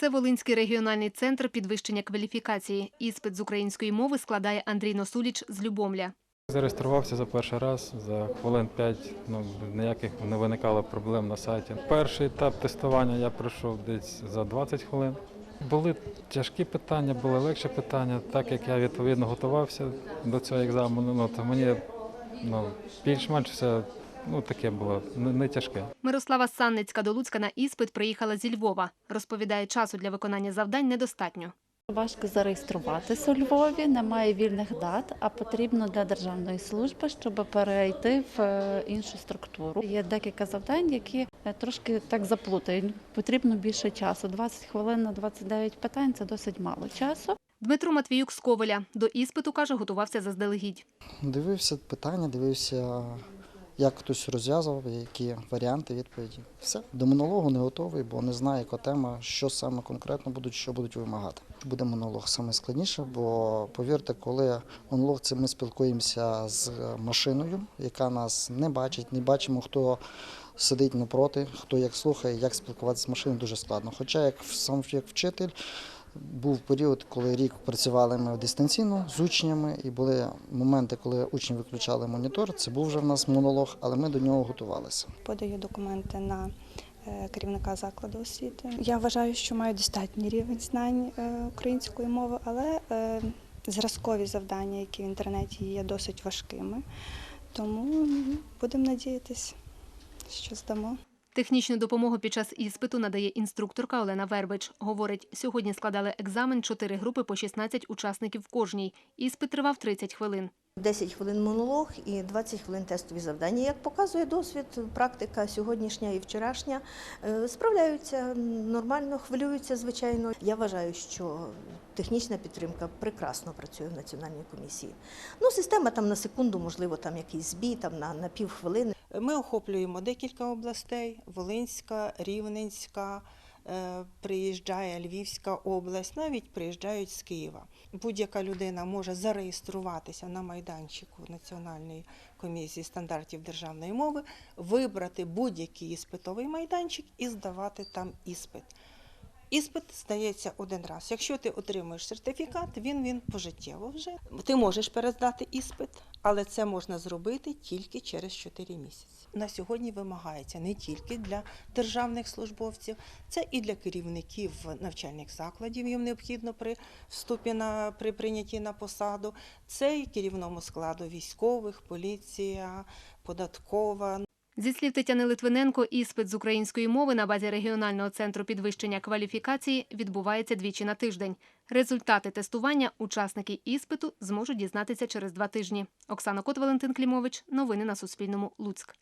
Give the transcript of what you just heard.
Це Волинський регіональний центр підвищення кваліфікації. Іспит з української мови складає Андрій Носуліч з Любомля. Зареєструвався за перший раз за хвилин 5, ну, ніяких не виникало проблем на сайті. Перший етап тестування я пройшов десь за 20 хвилин. Були тяжкі питання, були легші питання. Так як я відповідно готувався до цього екзамену, ну, то мені ну, більш-менш все ну, таке було не, тяжке. Мирослава Санницька до Луцька на іспит приїхала зі Львова. Розповідає, часу для виконання завдань недостатньо. Важко зареєструватися у Львові, немає вільних дат, а потрібно для державної служби, щоб перейти в е, іншу структуру. Є декілька завдань, які е, трошки так заплутають. Потрібно більше часу. 20 хвилин на 29 питань це досить мало часу. Дмитро Матвіюк з Ковеля до іспиту каже, готувався заздалегідь. Дивився питання, дивився, як хтось розв'язував, які варіанти відповіді. Все. До монологу не готовий, бо не знаю, яка тема, що саме конкретно будуть, що будуть вимагати. Буде монолог саме складніше, бо повірте, коли монолог це ми спілкуємося з машиною, яка нас не бачить, не бачимо, хто сидить напроти, хто як слухає, як спілкуватися з машиною дуже складно. Хоча як сам як вчитель. Був період, коли рік працювали ми дистанційно з учнями, і були моменти, коли учні виключали монітор. Це був вже в нас монолог, але ми до нього готувалися. подаю документи на е, керівника закладу освіти. Я вважаю, що маю достатній рівень знань е, української мови, але е, зразкові завдання, які в інтернеті є, досить важкими. Тому будемо надіятися, що здамо. Технічну допомогу під час іспиту надає інструкторка Олена Вербич. Говорить, сьогодні складали екзамен чотири групи по 16 учасників в кожній. Іспит тривав 30 хвилин. 10 хвилин монолог і 20 хвилин тестові завдання. Як показує досвід, практика сьогоднішня і вчорашня е, справляються нормально, хвилюються, звичайно. Я вважаю, що технічна підтримка прекрасно працює в національній комісії. Ну, система там на секунду, можливо, там якийсь збій, там на, на півхвилини. Ми охоплюємо декілька областей: Волинська, Рівненська. Е, Приїжджає Львівська область, навіть приїжджають з Києва. Будь-яка людина може зареєструватися на майданчику Національної комісії стандартів державної мови, вибрати будь-який іспитовий майданчик і здавати там іспит. Іспит здається один раз. Якщо ти отримуєш сертифікат, він він пожиттєво вже. Ти можеш перездати іспит, але це можна зробити тільки через 4 місяці. На сьогодні вимагається не тільки для державних службовців, це і для керівників навчальних закладів. Їм необхідно при вступі на при прийнятті на посаду. Це і керівному складу військових, поліція, податкова. Зі слів Тетяни Литвиненко, іспит з української мови на базі регіонального центру підвищення кваліфікації відбувається двічі на тиждень. Результати тестування учасники іспиту зможуть дізнатися через два тижні. Оксана Кот, Валентин Клімович. Новини на Суспільному. Луцьк.